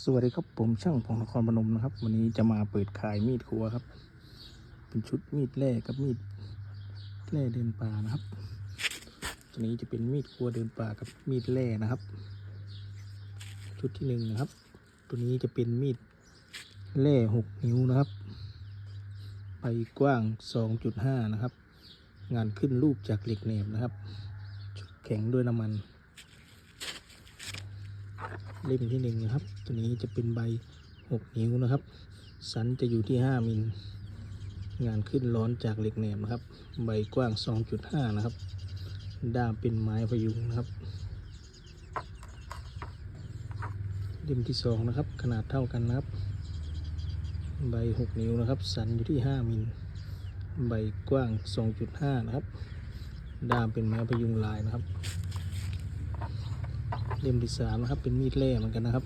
สวัสดีครับผมช่างพงนครพนมนะครับ วันนี้จะมาเปิดขายมีดครัวครับ เป็นชุดมีดแร่กับมีดแร่เดินป่านะครับตัวนี้จะเป็นมีดครัวเดินป่ากับมีดแร่นะครับ ชุดที่หนึ่งนะครับ ตัวนี้จะเป็นมีดแร่หกนิ้วนะครับใบกว้างสองจุดห้านะครับ งานขึ้นรูปจากเหล็กแหนบนะครับ แข็งด้วยน้ำมัน เล่มที่หนึ่งนะครับ ตัวนี้จะเป็นใบหกนิ้วนะครับ สันจะอยู่ที่ห้ามิล งานขึ้นร้อนจากเหล็กแหนมนะครับ ใบกว้างสองจุดห้านะครับ ด้ามเป็นไม้พยุงนะครับ เล่มที่สองนะครับ ขนาดเท่ากันนะครับ ใบหกนิ้วนะครับ สันอยู่ที่ห้ามิล ใบกว้างสองจุดห้านะครับ ด้ามเป็นไม้พยุงลายนะครับ เล่มที่สามนะครับ เป็นมีดแร่เหมือนกันนะครับ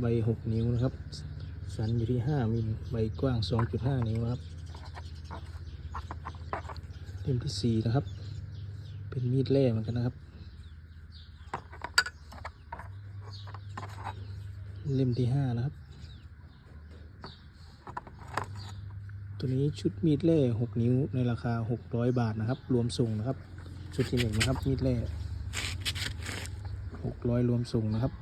ใบหกนิ้วนะครับ สันอยู่ที่ห้ามิลใบกว้างสองจุดห้านิ้วนะครับ เล่มที่สี่นะครับ เป็นมีดแร่เหมือนกันนะครับ เล่มที่ห้านะครับ ตัวนี้ชุดมีดแร่หกนิ้วในราคาหกร้อยบาทนะครับ รวมส่งนะครับ ชุดที่หนึ่งนะครับมีดแร่หกร้อยรวมส่งนะครับ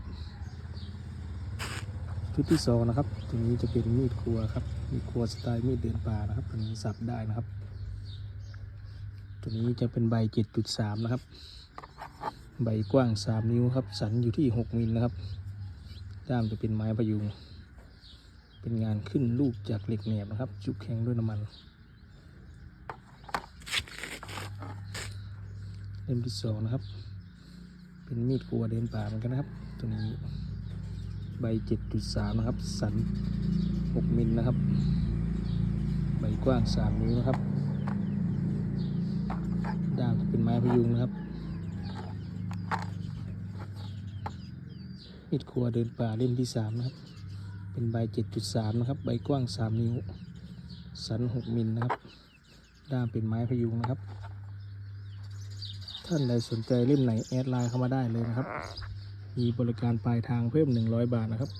ชุดที่สองนะครับ ตัวนี้จะเป็นมีดครัวครับมีดครัวสไตล์มีดเดินป่านะครับตัวนี้สับได้นะครับ ตัวนี้จะเป็นใบเจ็ดจุดสามนะครับ ใบกว้างสามนิ้วครับ สันอยู่ที่หกมิลนะครับด้ามจะเป็นไม้ประยุง เป็นงานขึ้นรูปจากเหล็กแหนบนะครับ จุกแข็งด้วยน้ำมัน เล่มที่สองนะครับ เป็นมีดครัวเดินป่าเหมือนกันนะครับ ตัวนี้ใบเจ็ดจุดสามนะครับ สันหกมิลนะครับ ใบกว้างสามนิ้วนะครับ ด้ามเป็นไม้พยุงนะครับมีดครัวเดินป่าเล่มที่สามนะครับ เป็นใบเจ็ดจุดสามนะครับ ใบกว้างสามนิ้ว สันหกมิลนะครับ ด้ามเป็นไม้พยุงนะครับ ท่านใดสนใจเล่มไหน แอดไลน์เข้ามาได้เลยนะครับ มีบริการปลายทางเพิ่ม 100 บาทนะครับ